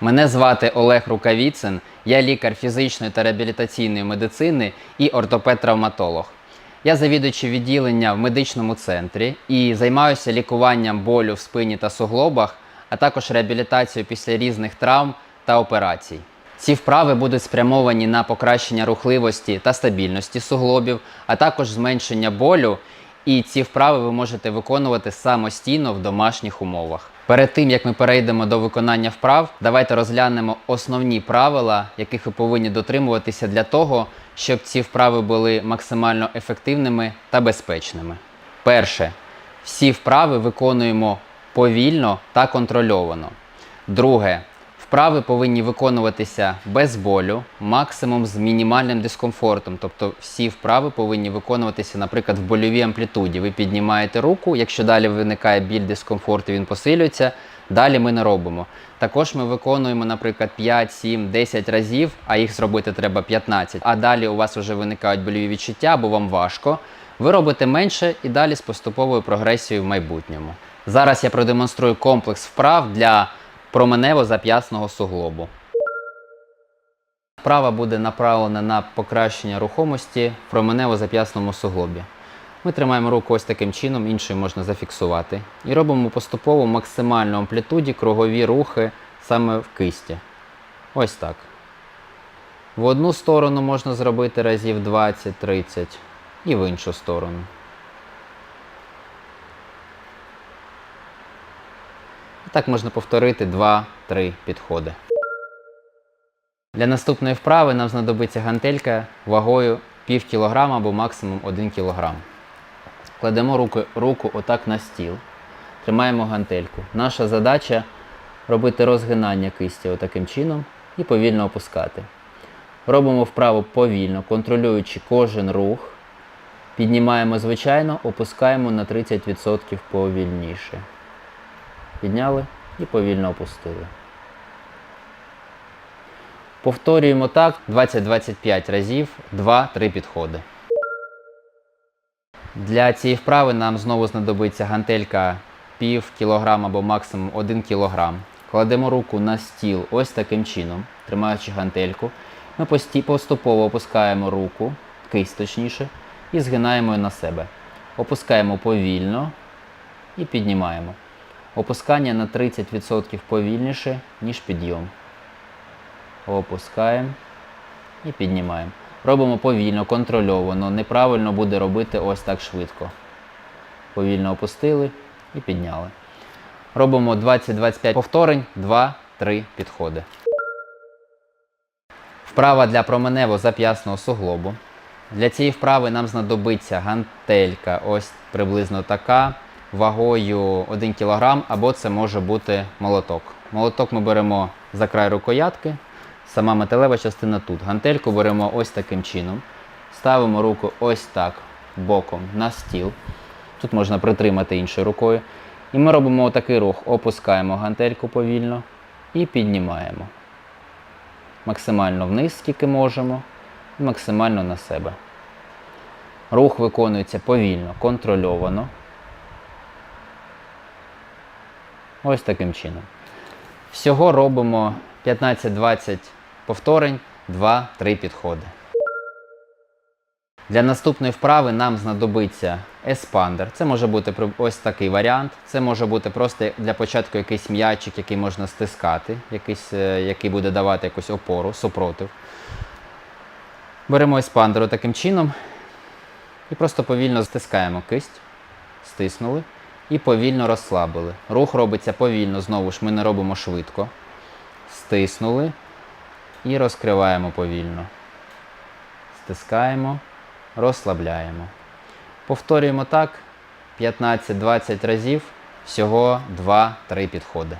Мене звати Олег Рукавіцин, я лікар фізичної та реабілітаційної медицини і ортопед-травматолог. Я завідуючий відділення в медичному центрі і займаюся лікуванням болю в спині та суглобах, а також реабілітацією після різних травм та операцій. Ці вправи будуть спрямовані на покращення рухливості та стабільності суглобів, а також зменшення болю. І ці вправи ви можете виконувати самостійно в домашніх умовах. Перед тим як ми перейдемо до виконання вправ, давайте розглянемо основні правила, яких ви повинні дотримуватися для того, щоб ці вправи були максимально ефективними та безпечними. Перше, всі вправи виконуємо повільно та контрольовано. Друге, Вправи повинні виконуватися без болю, максимум з мінімальним дискомфортом. Тобто всі вправи повинні виконуватися, наприклад, в больовій амплітуді. Ви піднімаєте руку, якщо далі виникає біль дискомфорт, і він посилюється, далі ми не робимо. Також ми виконуємо, наприклад, 5, 7, 10 разів, а їх зробити треба 15. А далі у вас вже виникають больові відчуття або вам важко. Ви робите менше і далі з поступовою прогресією в майбутньому. Зараз я продемонструю комплекс вправ для променево-зап'ясного суглобу. Вправа буде направлена на покращення рухомості в променево-зап'ясному суглобі. Ми тримаємо руку ось таким чином, іншою можна зафіксувати. І робимо поступово максимальну амплітуді кругові рухи саме в кисті. Ось так. В одну сторону можна зробити разів 20-30 і в іншу сторону. Так можна повторити 2-3 підходи. Для наступної вправи нам знадобиться гантелька вагою пів кілограма або максимум 1 кілограм. Кладемо руку, руку отак на стіл, тримаємо гантельку. Наша задача робити розгинання кисті отаким чином і повільно опускати. Робимо вправу повільно, контролюючи кожен рух. Піднімаємо звичайно, опускаємо на 30% повільніше. Підняли і повільно опустили. Повторюємо так 20-25 разів, 2-3 підходи. Для цієї вправи нам знову знадобиться гантелька пів кілограма або максимум 1 кілограм. Кладемо руку на стіл ось таким чином, тримаючи гантельку. Ми поступово опускаємо руку, кисть точніше, і згинаємо її на себе. Опускаємо повільно і піднімаємо. Опускання на 30% повільніше, ніж підйом. Опускаємо і піднімаємо. Робимо повільно, контрольовано. Неправильно буде робити ось так швидко. Повільно опустили і підняли. Робимо 20-25 повторень, 2-3 підходи. Вправа для променево-зап'ясного суглобу. Для цієї вправи нам знадобиться гантелька, ось приблизно така, вагою 1 кг, або це може бути молоток. Молоток ми беремо за край рукоятки, сама металева частина тут. Гантельку беремо ось таким чином. Ставимо руку ось так боком на стіл. Тут можна притримати іншою рукою. І ми робимо такий рух, опускаємо гантельку повільно і піднімаємо. Максимально вниз, скільки можемо, і максимально на себе. Рух виконується повільно, контрольовано. Ось таким чином. Всього робимо 15-20 повторень, 2-3 підходи. Для наступної вправи нам знадобиться еспандер. Це може бути ось такий варіант. Це може бути просто для початку якийсь м'ячик, який можна стискати, якийсь, е, який буде давати якусь опору, супротив. Беремо еспандер таким чином і просто повільно стискаємо кисть, стиснули і повільно розслабили. Рух робиться повільно, знову ж ми не робимо швидко. Стиснули і розкриваємо повільно. Стискаємо, розслабляємо. Повторюємо так 15-20 разів, всього 2-3 підходи.